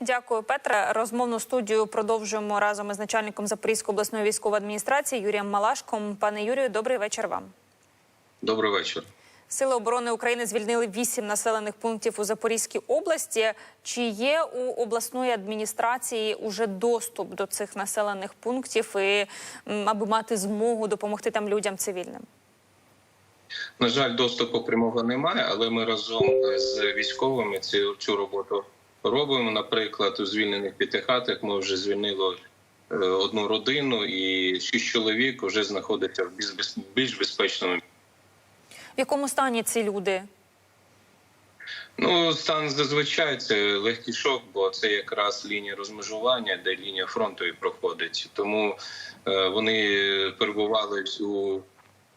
Дякую, Петре. Розмовну студію продовжуємо разом із начальником Запорізької обласної військової адміністрації Юрієм Малашком. Пане Юрію, добрий вечір вам. Добрий вечір. Сили оборони України звільнили вісім населених пунктів у Запорізькій області. Чи є у обласної адміністрації уже доступ до цих населених пунктів, і аби мати змогу допомогти там людям цивільним? На жаль, доступу прямого немає, але ми разом з військовими цю, цю роботу робимо. Наприклад, у звільнених п'ятихатах ми вже звільнили е, одну родину, і шість чоловік вже знаходяться в більш безпечному. В якому стані ці люди? Ну, стан зазвичай це легкий шок, бо це якраз лінія розмежування, де лінія фронту і проходить. Тому е, вони перебували у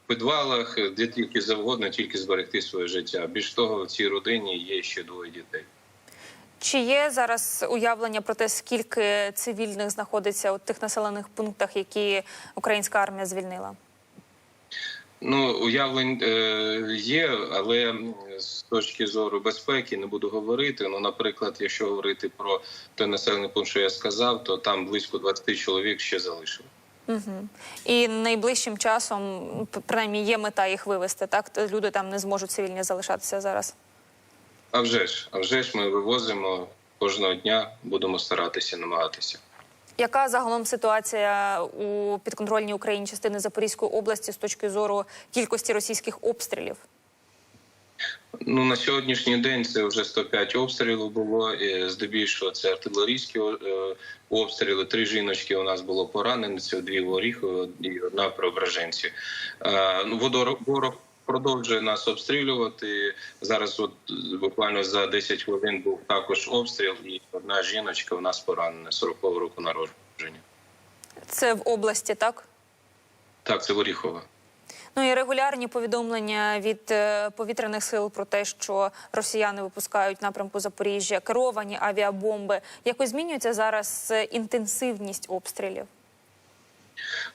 підвалах, де тільки завгодно, тільки зберегти своє життя. Більш того, в цій родині є ще двоє дітей. Чи є зараз уявлення про те, скільки цивільних знаходиться у тих населених пунктах, які українська армія звільнила? Ну, уявлень е, є, але з точки зору безпеки не буду говорити. Ну, наприклад, якщо говорити про той населений пункт, що я сказав, то там близько 20 чоловік ще залишили. Угу. І найближчим часом, принаймні, є мета їх вивести. Так люди там не зможуть цивільні залишатися зараз. А вже ж, а вже ж ми вивозимо кожного дня, будемо старатися, намагатися. Яка загалом ситуація у підконтрольній Україні частини Запорізької області з точки зору кількості російських обстрілів? Ну на сьогоднішній день це вже 105 обстрілів було. Здебільшого це артилерійські е, обстріли. Три жіночки у нас було поранені. Це дві в Оріхові і одна в Преображенці. Е, Ну, ворог продовжує нас обстрілювати. Зараз, от буквально за 10 хвилин, був також обстріл, і одна жіночка у нас поранена 40-го року народження. Це в області, так? Так, це в Оріхово. Ну і регулярні повідомлення від е, повітряних сил про те, що росіяни випускають напрямку Запоріжжя керовані авіабомби. Якось змінюється зараз е, інтенсивність обстрілів?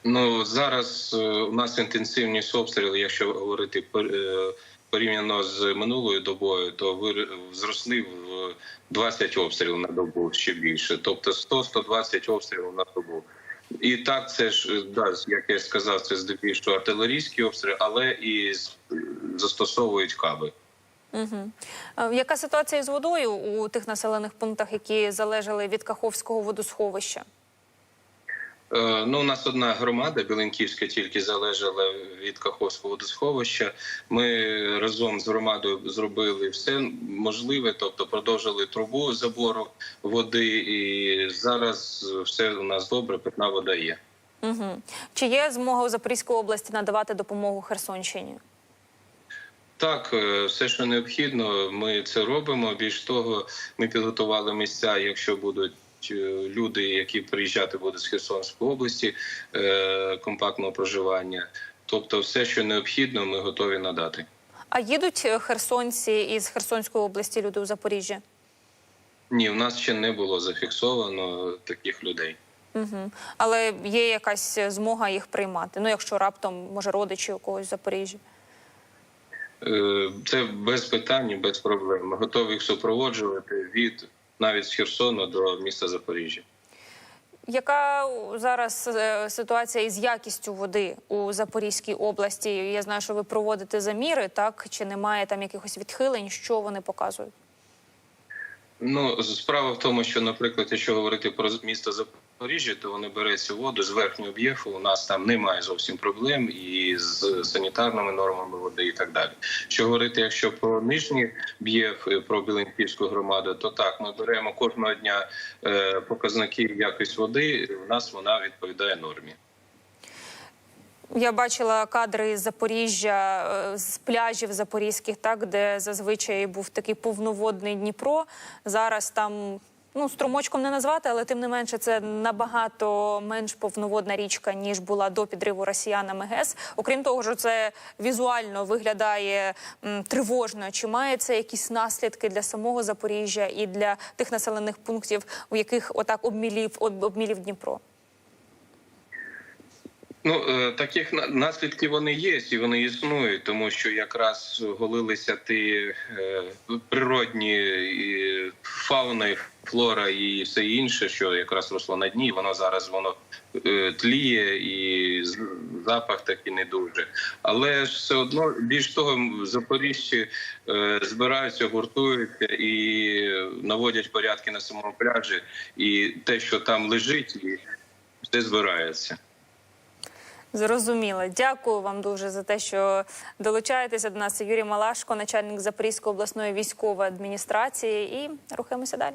Ну зараз е, у нас інтенсивність обстрілів, якщо говорити е, порівняно з минулою добою, то ви зросли в 20 обстрілів на добу ще більше, тобто 100-120 обстрілів на добу. І так, це ж е, да, як я сказав, це здебільшого артилерійські обстріли, але і застосовують каби. Угу. Яка ситуація з водою у тих населених пунктах, які залежали від Каховського водосховища? Е, Ну, у нас одна громада Біленківська тільки залежала від Каховського водосховища. Ми разом з громадою зробили все можливе, тобто продовжили трубу забору води, і зараз все у нас добре, питна вода є. Угу. Чи є змога у Запорізькій області надавати допомогу Херсонщині? Так, е, все, що необхідно, ми це робимо. Більш того, ми підготували місця, якщо будуть. Е, Люди, які приїжджати будуть з Херсонської області е, компактного проживання, тобто все, що необхідно, ми готові надати. А їдуть е, херсонці із Херсонської області люди у Запоріжжя? Ні, в нас ще не було зафіксовано таких людей. Угу. Але є якась змога їх приймати. Ну, якщо раптом, може, родичі у когось в Запоріжжі. Це без питань, без проблем. Ми готові їх супроводжувати від навіть з Херсону до міста Запоріжжя. Яка зараз е, ситуація із якістю води у Запорізькій області? Я знаю, що ви проводите заміри, так чи немає там якихось відхилень? Що вони показують? Ну справа в тому, що, наприклад, якщо говорити про місто Запоріжжя, то вони беруть цю воду з верхнього б'єфу. У нас там немає зовсім проблем і з санітарними нормами води, і так далі. Що говорити, якщо про нижній б'єф, е, про Біленківську громаду, то так ми беремо кожного дня е, показники якість води. У нас вона відповідає нормі. Я бачила кадри з Запоріжжя, е, з пляжів запорізьких, так де зазвичай був такий повноводний Дніпро. Зараз там ну струмочком не назвати, але тим не менше це набагато менш повноводна річка ніж була до підриву росіянами ГЕС. Окрім того, що це візуально виглядає м, тривожно. Чи має це якісь наслідки для самого Запоріжжя і для тих населених пунктів, у яких отак обмілів об- обмілів Дніпро? Ну е, таких на- наслідків вони є, і вони існують, тому що якраз голилися ті е, природні фауна, і флора і все інше, що якраз росло на дні. Воно зараз воно е, тліє і запах такий не дуже. Але ж все одно більш того, в Запоріжжі е, збираються, гуртуються і наводять порядки на самому пляжі, і те, що там лежить, і все збирається. Зрозуміло. Дякую вам дуже за те, що долучаєтеся до нас. Юрій Малашко, начальник Запорізької обласної військової адміністрації. І рухаємося далі.